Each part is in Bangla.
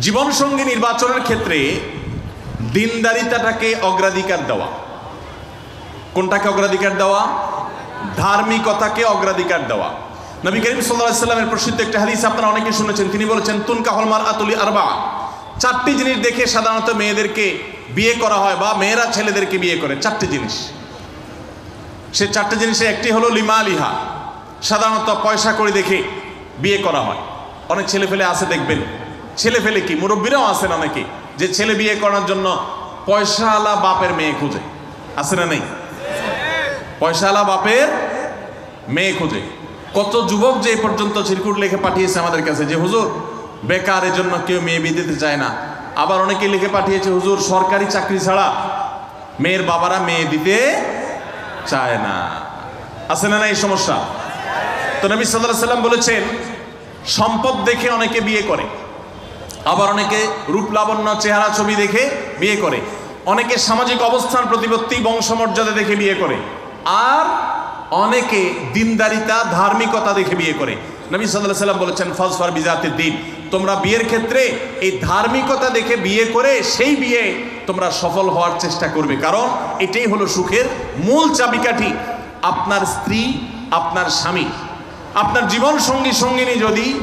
জীবনসঙ্গী নির্বাচনের ক্ষেত্রে দিনদারিতাটাকে অগ্রাধিকার দেওয়া। কোনটাকে অগ্রাধিকার দেওয়া? ধার্মিকতাকে অগ্রাধিকার দেওয়া। নবী করিম সাল্লাহ সাল্লামের প্রসিদ্ধ একটা হাদিস আপনারা অনেকে শুনেছেন। তিনি বলেছেন, তুনকা হলমার আতুলি আরবা। চারটি জিনিস দেখে সাধারণত মেয়েদেরকে বিয়ে করা হয় বা মেয়েরা ছেলেদেরকে বিয়ে করে। চারটি জিনিস। সে চারটি জিনিসে একটি হলো লিমা লিহা সাধারণত পয়সা করে দেখে বিয়ে করা হয়। অনেক ছেলে ফেলে আছে, দেখবেন। ছেলে ফেলে কি? মুরব্বীরাও আছে না নাকি? যে ছেলে বিয়ে করার জন্য পয়সাওয়ালা বাপের মেয়ে খুঁজে। আছে না নেই? পয়সাওয়ালা বাপের মেয়ে খুঁজে। কত যুবক যে পর্যন্ত চিরকুট লিখে পাঠিয়েছে আমাদের কাছে যে, হুজুর, বেকার জন্য কেউ মেয়ে বিয়ে দিতে চায় না। আবার অনেকে লিখে পাঠিয়েছে, হুজুর, সরকারি চাকরি ছাড়া মেয়ের বাবারা মেয়ে দিতে চায় না। আছে না না এই সমস্যা? তো নবী সাল্লাহ সাল্লাম বলেছেন, সম্পদ দেখে অনেকে বিয়ে করে। আবার অনেকে রূপ লাবণ্য চেহারা ছবি দেখে বিয়ে করে। অনেকে সামাজিক অবস্থান প্রতিপত্তি, বংশমর্যাদা দেখে বিয়ে করে। আর অনেকে দিনদারিতা, ধার্মিকতা দেখে বিয়ে করে। নবী সাল্লাহ সাল্লাম বলেছেন ফজফর বিজাতের দিন। তোমরা বিয়ের ক্ষেত্রে এই ধার্মিকতা দেখে বিয়ে করে সেই বিয়ে তোমরা সফল হওয়ার চেষ্টা করবে। কারণ এটাই হলো সুখের মূল চাবিকাঠি। আপনার স্ত্রী, আপনার স্বামী, আপনার জীবন সঙ্গী সঙ্গিনী যদি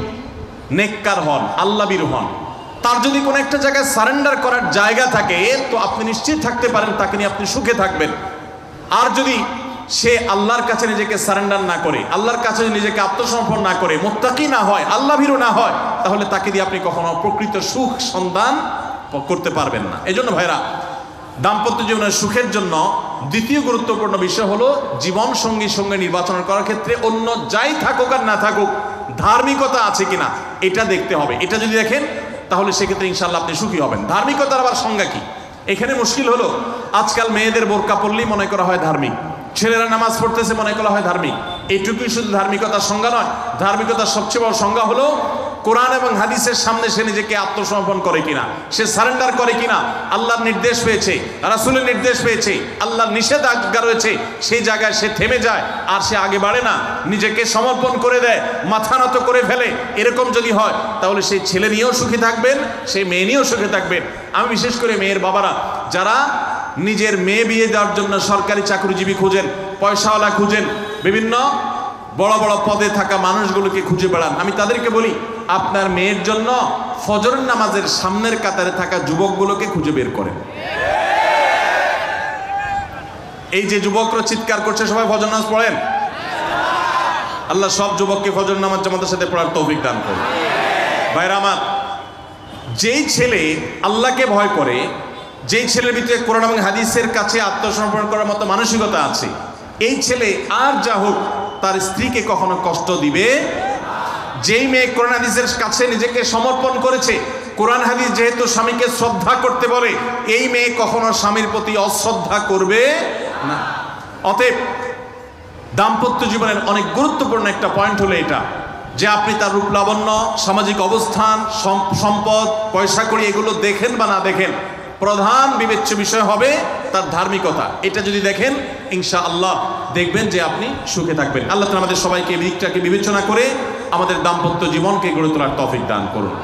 নেককার হন, আল্লাবির হন তার যদি কোনো একটা জায়গায় সারেন্ডার করার জায়গা থাকে, তো আপনি নিশ্চিত থাকতে পারেন, তাকে নিয়ে আপনি সুখে থাকবেন। আর যদি সে আল্লাহর কাছে নিজেকে সারেন্ডার না করে, আল্লাহর কাছে নিজেকে আত্মসমর্পণ না করে, মোত্তাকি না হয় আল্লাহ ভীরু না হয়, তাহলে তাকে দিয়ে আপনি কখনো প্রকৃত সুখ সন্ধান করতে পারবেন না। এই জন্য ভাইরা, দাম্পত্য জীবনের সুখের জন্য দ্বিতীয় গুরুত্বপূর্ণ বিষয় হলো জীবন সঙ্গী সঙ্গে নির্বাচন করার ক্ষেত্রে অন্য যাই থাকুক আর না থাকুক, ধার্মিকতা আছে কিনা, এটা দেখতে হবে। এটা যদি দেখেন তাহলে সেক্ষেত্রে ইনশাল্লাহ আপনি সুখী হবেন। ধার্মিকতার আবার সংজ্ঞা কি? এখানে মুশকিল হলো, আজকাল মেয়েদের বোরকা পড়লেই মনে করা হয় ধার্মিক। ছেলেরা নামাজ পড়তেছে মনে করা হয় ধার্মিক। এইটুকুই শুধু ধার্মিকতার সংজ্ঞা নয়, ধার্মিকতার সবচেয়ে বড় সংজ্ঞা হলো কোরআন এবং হাদিসের সামনে সে নিজেকে আত্মসমর্পণ করে কিনা? সে সারেন্ডার করে কিনা? আল্লাহর নির্দেশ পেয়েছে, রাসুলের নির্দেশ পেয়েছে, আল্লাহর নিষেধাজ্ঞা রয়েছে, সেই জায়গায় সে থেমে যায়, আর সে আগে বাড়ে না। নিজেকে সমর্পণ করে দেয়, মাথা নত করে ফেলে। এরকম যদি হয়, তাহলে সেই ছেলে নিয়েও সুখী থাকবেন, সেই মেয়ে নিয়েও সুখী থাকবেন। আমি বিশেষ করে মেয়ের বাবারা, যারা নিজের মেয়ে বিয়ে দেওয়ার জন্য সরকারি চাকরিজীবী খুঁজেন, পয়সাওয়ালা খুঁজেন, বিভিন্ন বড় বড় পদে থাকা মানুষগুলোকে খুঁজে বেড়ান। আমি তাদেরকে বলি আপনার মেয়ের জন্য ফজর নামাজের সামনের কাতারে থাকা যুবকগুলোকে খুঁজে বের করেন। এই যে যুবকরা চিৎকার করছে, সবাই ফজর নামাজ পড়েন? আল্লাহ সব যুবককে ফজর নামাজ জামাতের সাথে পড়ার তৌফিক দান করুন। ভাইরা আমার, যেই ছেলে আল্লাহকে ভয় করে, যেই ছেলের ভিতরে কোরআন এবং হাদিসের কাছে আত্মসমর্পণ করার মতো মানসিকতা আছে, এই ছেলে আর যা হোক, তার স্ত্রীকে কখনো কষ্ট দিবে যেই মেয়ে কোরআন হাদিসের কাছে নিজেকে সমর্পণ করেছে, কোরআন হাদিস যেহেতু স্বামীকে শ্রদ্ধা করতে বলে, এই মেয়ে কখনো স্বামীর প্রতি অশ্রদ্ধা করবে না। অতএব দাম্পত্য জীবনের অনেক গুরুত্বপূর্ণ একটা পয়েন্ট হলো এটা, যে আপনি তার রূপ লাবণ্য, সামাজিক অবস্থান সম্পদ, পয়সা করি এগুলো দেখেন বা না দেখেন, প্রধান বিবেচ্য বিষয় হবে তার ধার্মিকতা। এটা যদি দেখেন ইনশা আল্লাহ দেখবেন যে আপনি সুখে থাকবেন। আল্লাহ আমাদের সবাইকে দিকটাকে বিবেচনা করে আমাদের দাম্পত্য জীবনকে গড়ে তোলার তফিক দান করুন।